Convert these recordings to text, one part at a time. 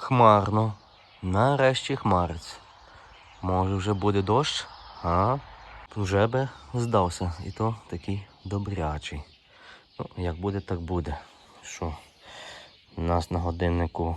Хмарно. Нарешті хмарець. Може вже буде дощ, а вже би здався. І то такий добрячий. Ну, як буде, так буде. Що? У нас на годиннику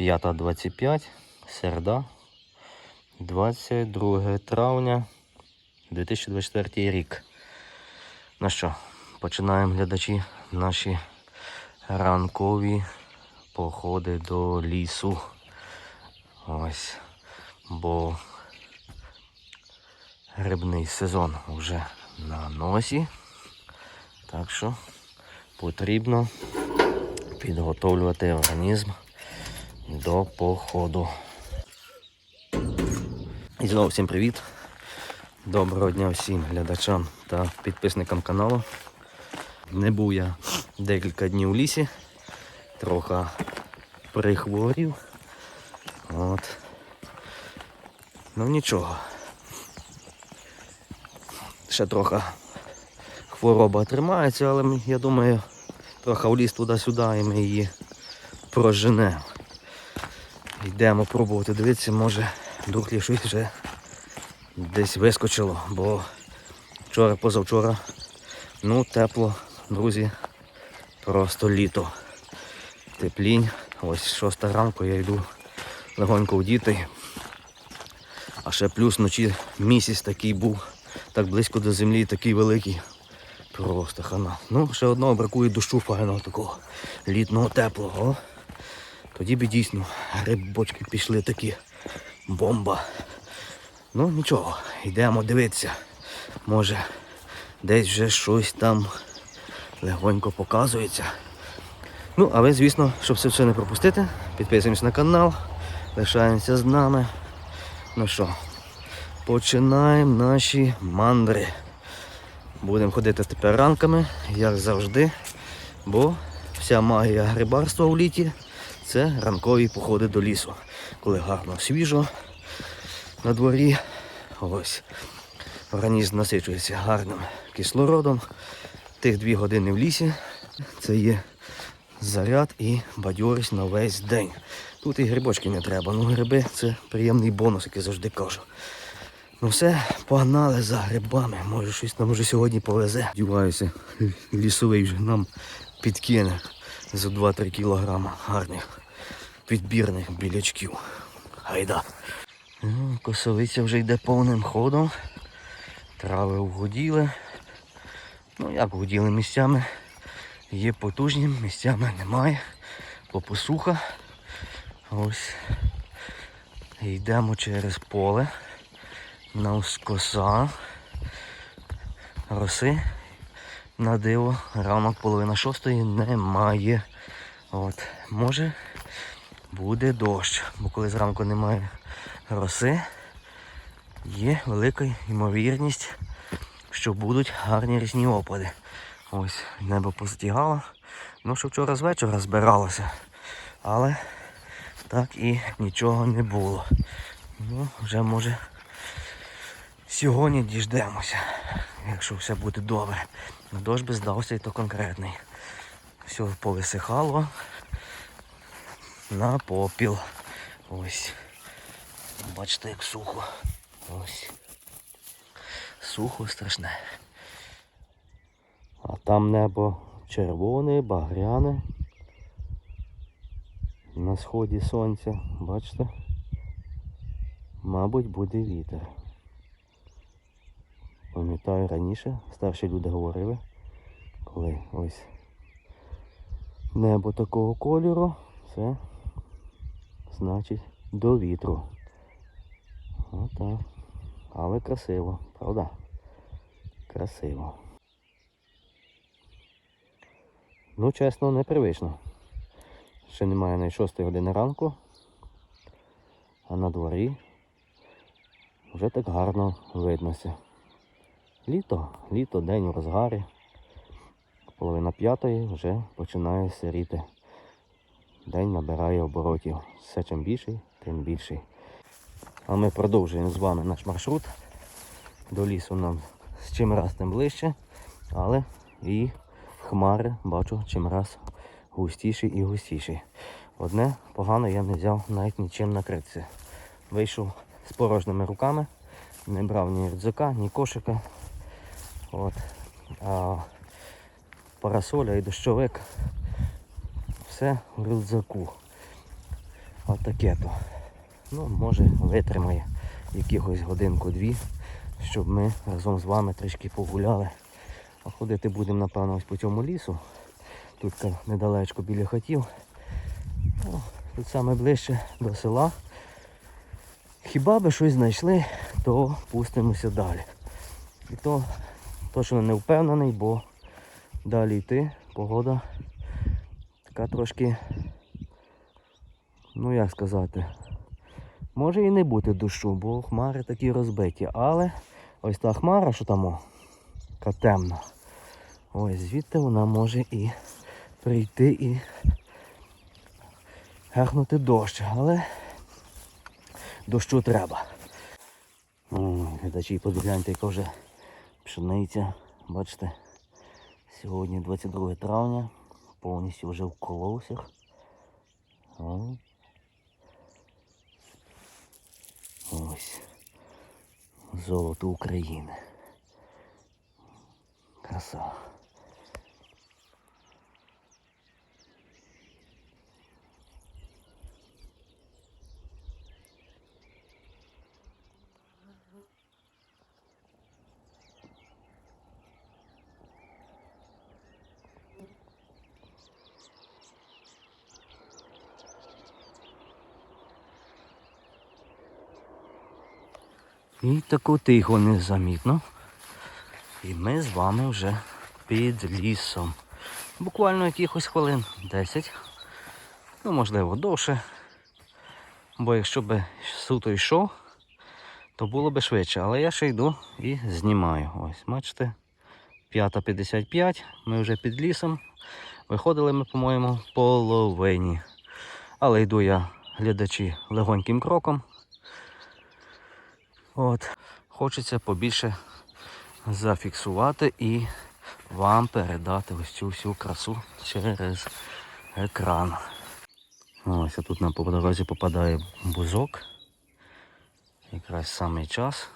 5.25, середа, 22 травня 2024 рік. Ну що, починаємо глядачі наші ранкові походи до лісу. Ось. Бо грибний сезон вже на носі. Так що потрібно підготовлювати організм до походу. І знову всім привіт. Доброго дня всім глядачам та підписникам каналу. Не був я декілька днів у лісі, трохи прихворів. От. Ну нічого. Ще трохи хвороба тримається, але я думаю, трохи в ліс туди-сюди і ми її проженемо. Йдемо пробувати дивитися, може духлі щось вже десь вискочило, бо вчора, позавчора, ну тепло, друзі, просто літо. Теплінь. Ось шоста ранку я йду легонько вдіти. А ще плюс вночі місяць такий був, так близько до землі, такий великий. Просто хана. Ну, ще одного бракує дощу файного такого літнього теплого. Тоді б дійсно грибочки пішли такі. Бомба. Ну нічого, йдемо дивитися. Може десь вже щось там легонько показується. Ну, а ви, звісно, щоб це все не пропустити, підписуємось на канал, лишаємося з нами. Ну що, починаємо наші мандри. Будемо ходити тепер ранками, як завжди, бо вся магія грибарства у літі це ранкові походи до лісу. Коли гарно свіжо на дворі, ось організм насичується гарним кислородом. Тих дві години в лісі це є заряд і бадьорість на весь день. Тут і грибочки не треба. Ну гриби це приємний бонус, який завжди кажу. Ну все, погнали за грибами. Може щось нам вже сьогодні повезе. Діваюся, лісовий вже нам підкине за 2-3 кілограма гарних підбірних білячків. Гайда. Ну, Косовиця вже йде повним ходом. Трави вгоділи. Ну як вгоділи місцями. Є потужні, місцями немає. Попосуха. Ось. Йдемо через поле. Навскоса. Роси. На диво. Ранок половина шостої немає. От. Може буде дощ. Бо коли зранку немає роси, є велика ймовірність, що будуть гарні річні опади. Ось небо постігало. Ну, що вчора з вечора збиралося. Але так і нічого не було. Ну, вже може сьогодні діждемося, якщо все буде добре. Ну, Дощ би здався і то конкретний. Все повисихало на попіл. Ось. Бачите, як сухо. Ось. Сухо страшне. А там небо червоне, багряне. На сході сонця, бачите? Мабуть, буде вітер. Пам'ятаю раніше, старші люди говорили, коли ось небо такого кольору, це значить до вітру. Отак. Але красиво, правда? Красиво. Ну, чесно, непривично. Ще немає на 6 години ранку, а на дворі вже так гарно виднося. Літо, літо, день у розгарі. Половина п'ятої вже починає сиріти. День набирає оборотів. Все чим більший, тим більший. А ми продовжуємо з вами наш маршрут. До лісу нам з чим раз тим ближче, але і хмари бачу чим раз густіші і густіші. Одне погано я не взяв навіть нічим накритися. Вийшов з порожніми руками, не брав ні рюкзака, ні кошика. От. А парасоля і дощовик все в рюкзаку. От таке то. Ну, може витримає якихось годинку-дві, щоб ми разом з вами трішки погуляли. А ходити будемо, напевно, ось по цьому лісу. Тут недалечко біля хатів. Ну, тут саме ближче до села. Хіба би щось знайшли, то пустимося далі. І то точно не впевнений, бо далі йти погода така трошки, ну як сказати, може і не бути дощу, бо хмари такі розбиті. Але ось та хмара, що там, о, така темна, ось звідти вона може і прийти і гахнути дощ, але дощу треба. Глядачі, подивляйте, яка вже пшениця. Бачите, сьогодні 22 травня, повністю вже в колосях. Ось. Золото України. Краса. І таку тихо незамітно. І ми з вами вже під лісом. Буквально якихось хвилин 10. Ну, можливо, довше. Бо якщо б суто йшов, то було б швидше. Але я ще йду і знімаю. Ось, бачите, 5.55, ми вже під лісом. Виходили ми, по-моєму, половині. Але йду я, глядачі, легоньким кроком. От. Хочеться побільше зафіксувати і вам передати ось цю всю красу через екран. Ось тут нам по дорозі попадає бузок. Якраз самий час,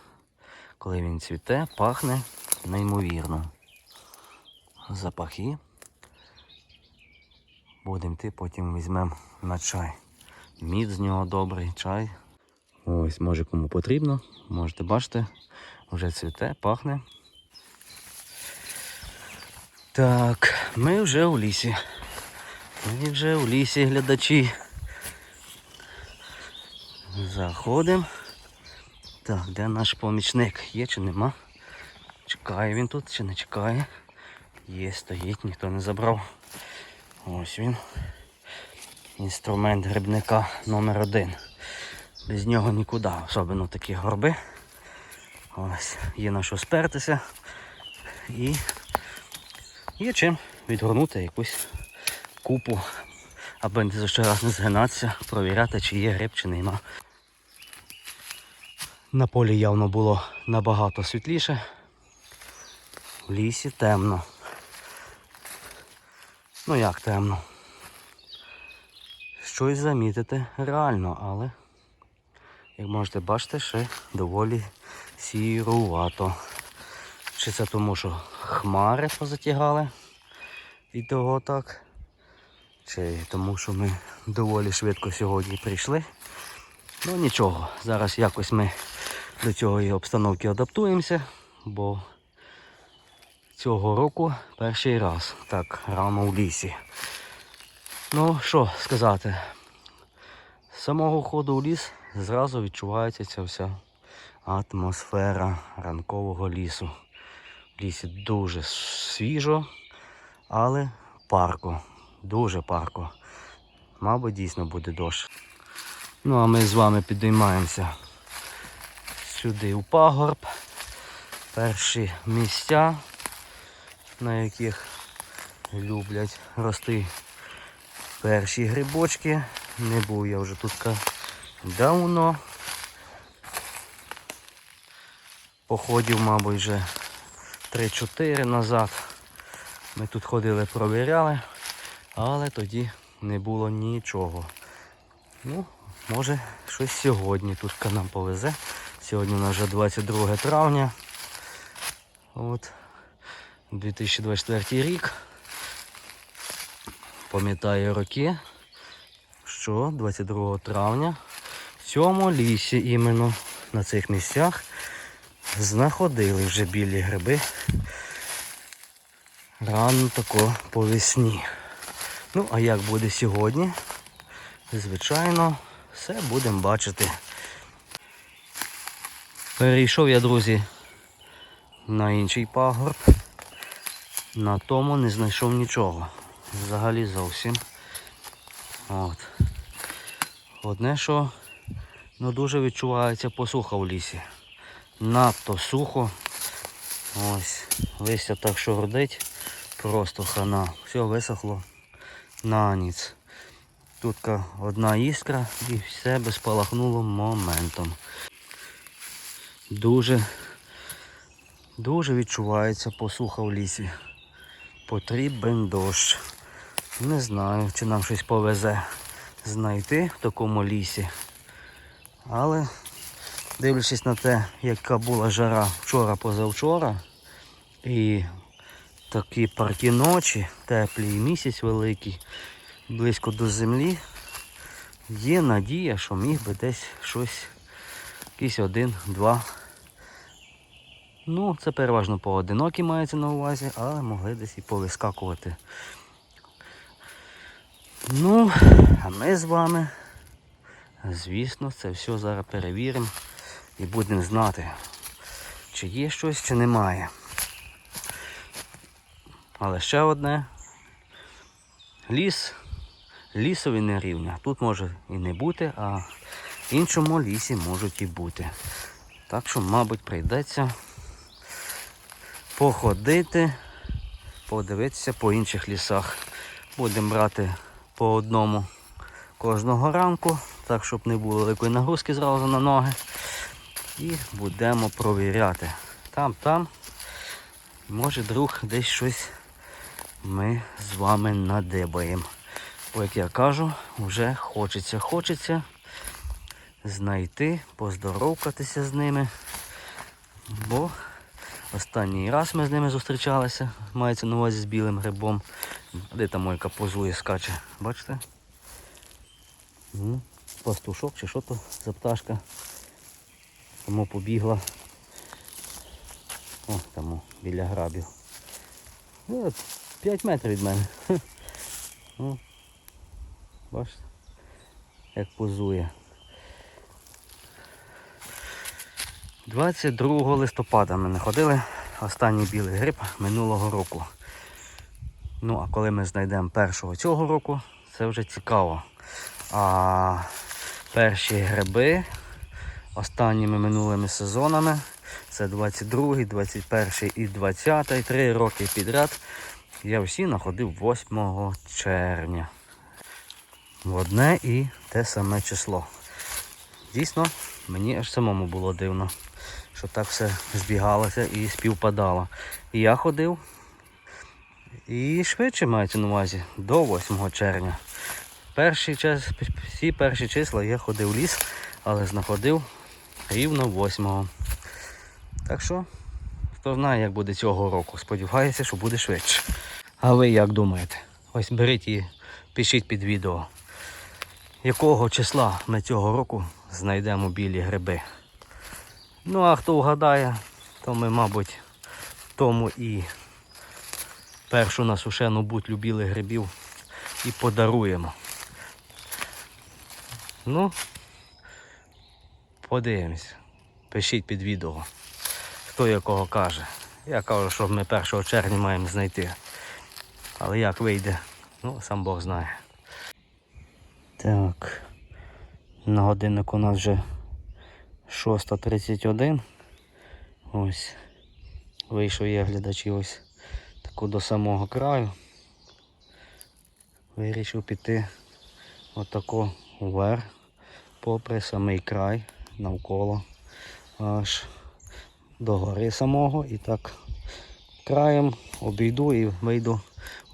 коли він цвіте, пахне неймовірно. Запахи. Будемо йти, потім візьмемо на чай. Мід з нього добрий, чай. Ось, може кому потрібно, можете бачити, вже цвіте, пахне. Так, ми вже у лісі. Ми вже у лісі глядачі. Заходимо. Так, де наш помічник? Є чи нема? Чекає він тут чи не чекає? Є, стоїть, ніхто не забрав. Ось він. Інструмент грибника номер один. Без нього нікуди, особливо такі горби. Ось, є на що спертися і є чим відгорнути якусь купу, аби за що раз не згинатися, провіряти, чи є гриб, чи нема. На полі явно було набагато світліше. В лісі темно. Ну як темно? Щось замітити реально, але як можете бачити, ще доволі сірувато. Чи це тому, що хмари позатягали і того так, чи тому, що ми доволі швидко сьогодні прийшли. Ну нічого, зараз якось ми до цієї обстановки адаптуємося, бо цього року перший раз так рано в лісі. Ну що сказати, з самого ходу в ліс зразу відчувається ця вся атмосфера ранкового лісу. Лісі дуже свіжо, але парко, дуже парко. Мабуть, дійсно буде дощ. Ну а ми з вами підіймаємося сюди у пагорб. Перші місця, на яких люблять рости перші грибочки. Не був я вже тут давно. Походів, мабуть, вже 3-4 назад. Ми тут ходили, провіряли, але тоді не було нічого. Ну, може, щось сьогодні тут нам повезе. Сьогодні у нас вже 22 травня. От. 2024 рік. Пам'ятаю роки, що 22 травня в цьому лісі іменно на цих місцях знаходили вже білі гриби. Рано тако по весні. Ну, а як буде сьогодні? Звичайно, все будемо бачити. Перейшов я, друзі, на інший пагорб. На тому не знайшов нічого. Взагалі зовсім. От. Одне, що ну, дуже відчувається посуха в лісі. Надто сухо. Ось. Листя так що родить. Просто хана. Все висохло на ніц. Тут одна іскра і все безпалахнуло моментом. Дуже, дуже відчувається посуха в лісі. Потрібен дощ. Не знаю, чи нам щось повезе знайти в такому лісі. Але дивлячись на те, яка була жара вчора-позавчора, і такі паркі ночі, теплі і місяць великий, близько до землі, є надія, що міг би десь щось, якийсь один-два. Ну, це переважно поодинокі мається на увазі, але могли десь і повискакувати. Ну, а ми з вами, звісно, це все зараз перевіримо і будемо знати, чи є щось, чи немає. Але ще одне. Ліс, лісові не рівня. Тут може і не бути, а в іншому лісі можуть і бути. Так що, мабуть, прийдеться походити, подивитися по інших лісах. Будемо брати по одному кожного ранку, так щоб не було великої нагрузки зразу на ноги. І будемо провіряти. Там, там, може друг десь щось ми з вами надибаємо. Бо, як я кажу, вже хочеться, хочеться знайти, поздоровкатися з ними. Бо останній раз ми з ними зустрічалися, мається на увазі з білим грибом. Де там мойка позує, скаче, бачите? Ну, Пастушок чи що то за пташка. Тому побігла. О, там біля грабів. Ну, 5 метрів від мене. О, бачите, як позує. 22 листопада ми знаходили останній білий гриб минулого року. Ну, а коли ми знайдемо першого цього року, це вже цікаво. А перші гриби останніми минулими сезонами це 22, 21 і 20, три роки підряд. Я всі знаходив 8 червня. В одне і те саме число. Дійсно, мені аж самому було дивно, що так все збігалося і співпадало. І я ходив і швидше мається на увазі до 8 червня. Перший час, всі перші числа я ходив в ліс, але знаходив рівно 8. Так що, хто знає, як буде цього року. Сподіваюся, що буде швидше. А ви як думаєте? Ось беріть і пишіть під відео. Якого числа ми цього року знайдемо білі гриби? Ну а хто вгадає, то ми, мабуть, тому і першу насушену бутлю білих грибів і подаруємо. Ну, подивимось. Пишіть під відео, хто якого каже. Я кажу, що ми 1 червня маємо знайти. Але як вийде, ну сам Бог знає. Так. На годиннику у нас вже 6.31. Ось. Вийшов я глядачі ось таку до самого краю. Вирішив піти отако вверх, попри самий край, навколо, аж до гори самого і так краєм обійду і вийду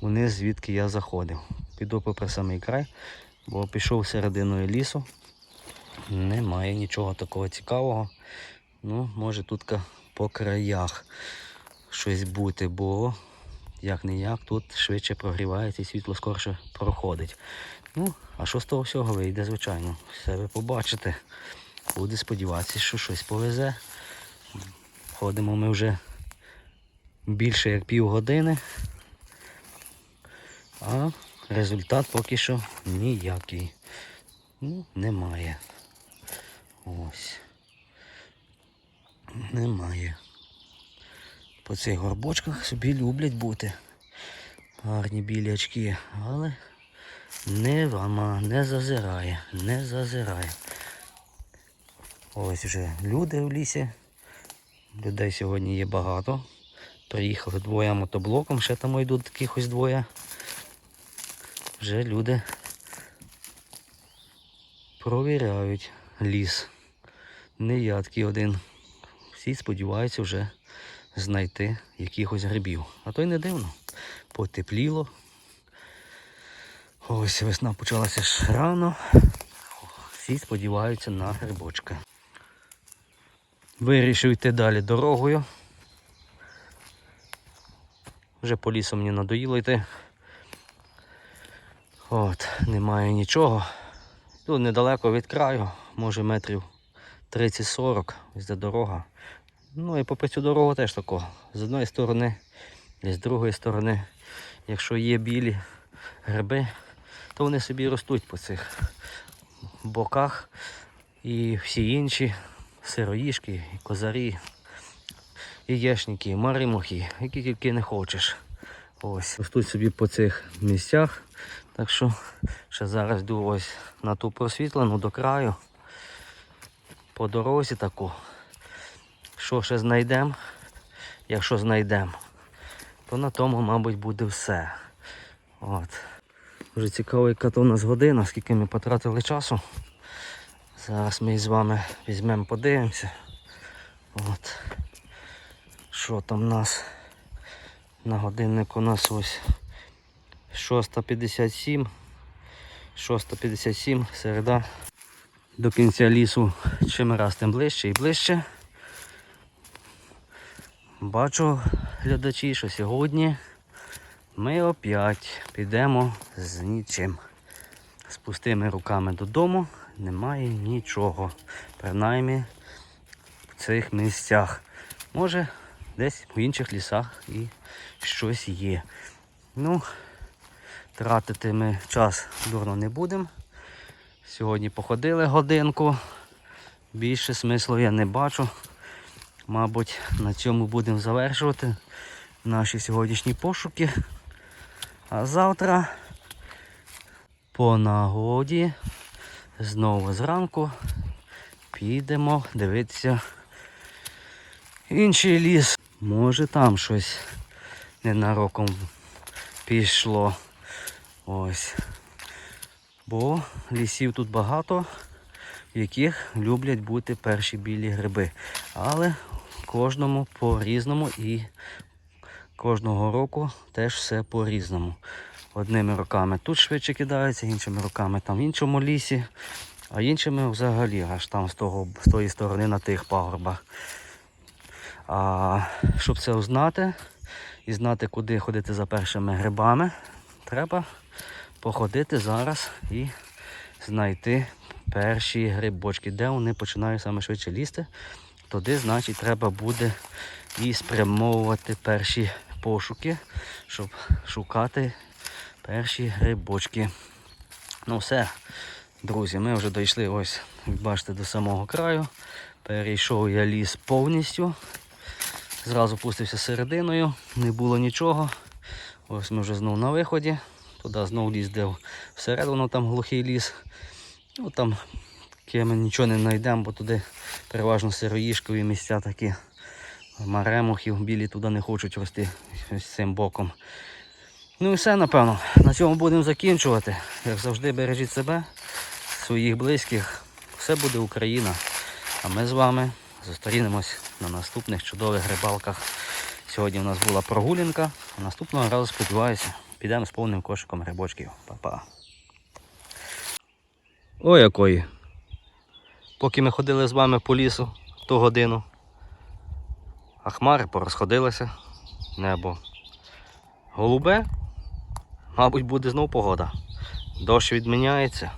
вниз, звідки я заходив. піду попри самий край, бо пішов серединою лісу. Немає нічого такого цікавого. Ну, може тут по краях щось бути, бо як не як тут швидше прогрівається і світло скорше проходить. Ну, а що з того всього вийде, звичайно. Все ви побачите. Буде сподіватися, що щось повезе. Ходимо ми вже більше як півгодини. А результат поки що ніякий. Ну, немає. Ось. Немає. По цих горбочках собі люблять бути. Гарні білі очки, але не вама, не зазирає, не зазирає. Ось вже люди в лісі. Людей сьогодні є багато. Приїхали двоє мотоблоком, ще там йдуть якихось двоє. Вже люди провіряють ліс. Не один. Всі сподіваються вже знайти якихось грибів. А то й не дивно. Потепліло. Ось весна почалася ж рано. Всі сподіваються на грибочки. Вирішив йти далі дорогою. Вже по лісу мені надоїло йти. От, немає нічого. Тут недалеко від краю, може метрів 30-40, ось де дорога. Ну і попри цю дорогу теж тако. З одної сторони і з другої сторони, якщо є білі гриби, то вони собі ростуть по цих боках. І всі інші сироїшки, і козарі, і єшники, і маримухи, які тільки не хочеш. Ось. Ростуть собі по цих місцях. Так що ще зараз йду ось на ту просвітлену до краю. По дорозі таку. Що ще знайдемо? Якщо знайдемо, то на тому, мабуть, буде все. От. Вже цікаво, яка то у нас година, скільки ми потратили часу. Зараз ми з вами візьмемо, подивимося. От. Що там у нас? На годиннику у нас ось 6.57. 6.57, середа. До кінця лісу чим раз тим ближче і ближче. Бачу, глядачі, що сьогодні ми опять підемо з нічим. З пустими руками додому немає нічого. Принаймні в цих місцях. Може, десь в інших лісах і щось є. Ну, тратити ми час дурно не будемо. Сьогодні походили годинку. Більше смислу я не бачу. Мабуть, на цьому будемо завершувати наші сьогоднішні пошуки. А завтра по нагоді знову зранку підемо дивитися інший ліс. Може там щось ненароком пішло. Ось. Бо лісів тут багато, в яких люблять бути перші білі гриби. Але кожному по-різному і кожного року теж все по-різному. Одними роками тут швидше кидаються, іншими роками там в іншому лісі, а іншими взагалі аж там з, того, з тої сторони на тих пагорбах. А щоб це узнати і знати, куди ходити за першими грибами, треба походити зараз і знайти перші грибочки, де вони починають саме швидше лізти. Туди, значить, треба буде і спрямовувати перші пошуки, щоб шукати перші грибочки. Ну все, друзі, ми вже дійшли ось, бачите, до самого краю. Перейшов я ліс повністю. Зразу пустився серединою, не було нічого. Ось ми вже знову на виході. Туди знову ліс де всередину там глухий ліс. Ну там таке ми нічого не знайдемо, бо туди переважно сироїшкові місця такі. Маремухів білі туди не хочуть рости ось цим боком. Ну і все, напевно. На цьому будемо закінчувати. Як завжди, бережіть себе, своїх близьких. Все буде Україна. А ми з вами зустрінемось на наступних чудових рибалках. Сьогодні у нас була прогулянка, наступного разу, сподіваюся, підемо з повним кошиком грибочків. Па-па. Ой якої. Поки ми ходили з вами по лісу ту годину, а хмари порозходилися, небо голубе, мабуть, буде знов погода. Дощ відміняється.